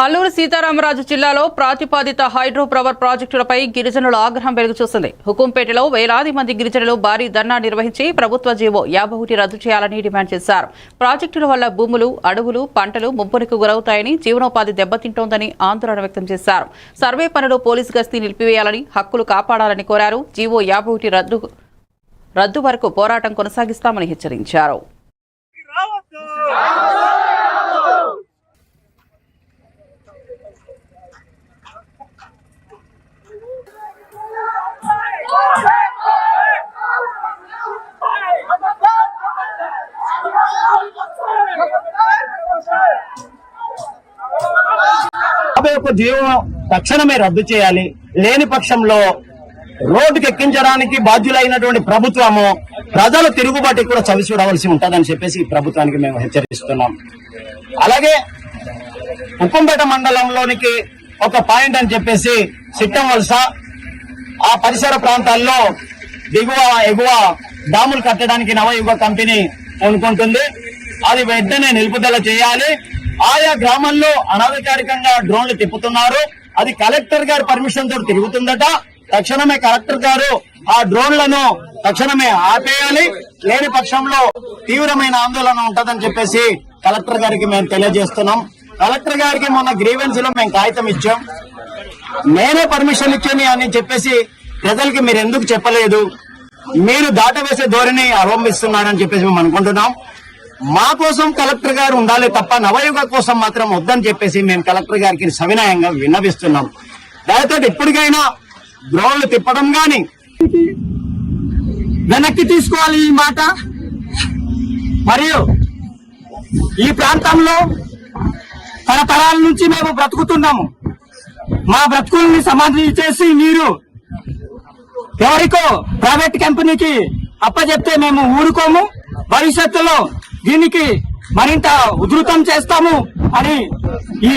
అల్లూరు సీతారామరాజు జిల్లాలో ప్రాతిపాదిత hydro power ప్రాజెక్టులపై గిరిజనుల ఆగ్రహం వెలుగుచూసింది హుకుంపేటలో వేలాది మంది గిరిజనులు భారీ ధర్నా నిర్వహించి ప్రభుత్వ జీవో యాభై ఒకటి రద్దు చేయాలని డిమాండ్ చేశారు. ప్రాజెక్టుల వల్ల భూములు అడవులు పంటలు ముప్పునికి గురవుతాయని జీవనోపాధి దెబ్బతింటోందని ఆందోళన వ్యక్తం చేశారు. సర్వే పనులు పోలీసు గస్తీ నిలిపివేయాలని హక్కులు కాపాడాలని కోరారు. జీవో యాభై ఒకటి రద్దు రద్దు వరకు పోరాటం కొనసాగిస్తామని హెచ్చరించారు. యాభై ఒక్క జీవో తక్షణమే రద్దు చేయాలి. లేని పక్షంలో రోడ్డుకి ఎక్కించడానికి బాధ్యులైనటువంటి ప్రభుత్వము ప్రజల తిరుగుబాటు కూడా చవి చూడవలసి ఉంటుందని చెప్పేసి ఈ ప్రభుత్వానికి మేము హెచ్చరిస్తున్నాం. అలాగే ఉప్పంపేట మండలంలోనికి ఒక పాయింట్ అని చెప్పేసి సిట్టం వలస ఆ పరిసర ప్రాంతాల్లో దిగువ ఎగువ డాములు కట్టడానికి నవయుగ కంపెనీ అనుకుంటుంది అది వెంటనే నిలుపుదల చేయాలి. ఆయా గ్రామాల్లో అనధికారికంగా డ్రోన్లు తిప్పుతున్నారు. అది కలెక్టర్ గారి పర్మిషన్ తోటి తిరుగుతుందట. తక్షణమే కలెక్టర్ గారు ఆ డ్రోన్లను తక్షణమే ఆపేయాలి. లేని పక్షంలో తీవ్రమైన ఆందోళన ఉంటదని చెప్పేసి కలెక్టర్ గారికి మేము తెలియజేస్తున్నాం. కలెక్టర్ గారికి మొన్న గ్రీవెన్స్లో మేము కాగితం ఇచ్చాం. నేనే పర్మిషన్ ఇచ్చాను అని చెప్పేసి ప్రజలకి మీరు ఎందుకు చెప్పలేదు? మీరు దాటవేసే ధోరణి అవలంబిస్తున్నారని చెప్పేసి మేము అనుకుంటున్నాం. మా కోసం కలెక్టర్ గారు ఉండాలి తప్ప నవయుగ కోసం మాత్రం వద్దని చెప్పేసి మేము కలెక్టర్ గారికి సవినయంగా విన్నవిస్తున్నాం. దానితో ఎప్పటికైనా గ్రౌండ్లు తిప్పడం గాని వెనక్కి తీసుకోవాలి ఈ మాట. మరియు ఈ ప్రాంతంలో తరతరాల నుంచి మేము బ్రతుకుతున్నాము. మా బ్రతుకుల్ని సమాధి చేసి మీరు ఎవరికో ప్రైవేట్ కంపెనీకి అప్పచెప్తే మేము ఊరుకోము. భవిష్యత్తులో దీనికి మరింత ఉధృతం చేస్తాము అని ఈ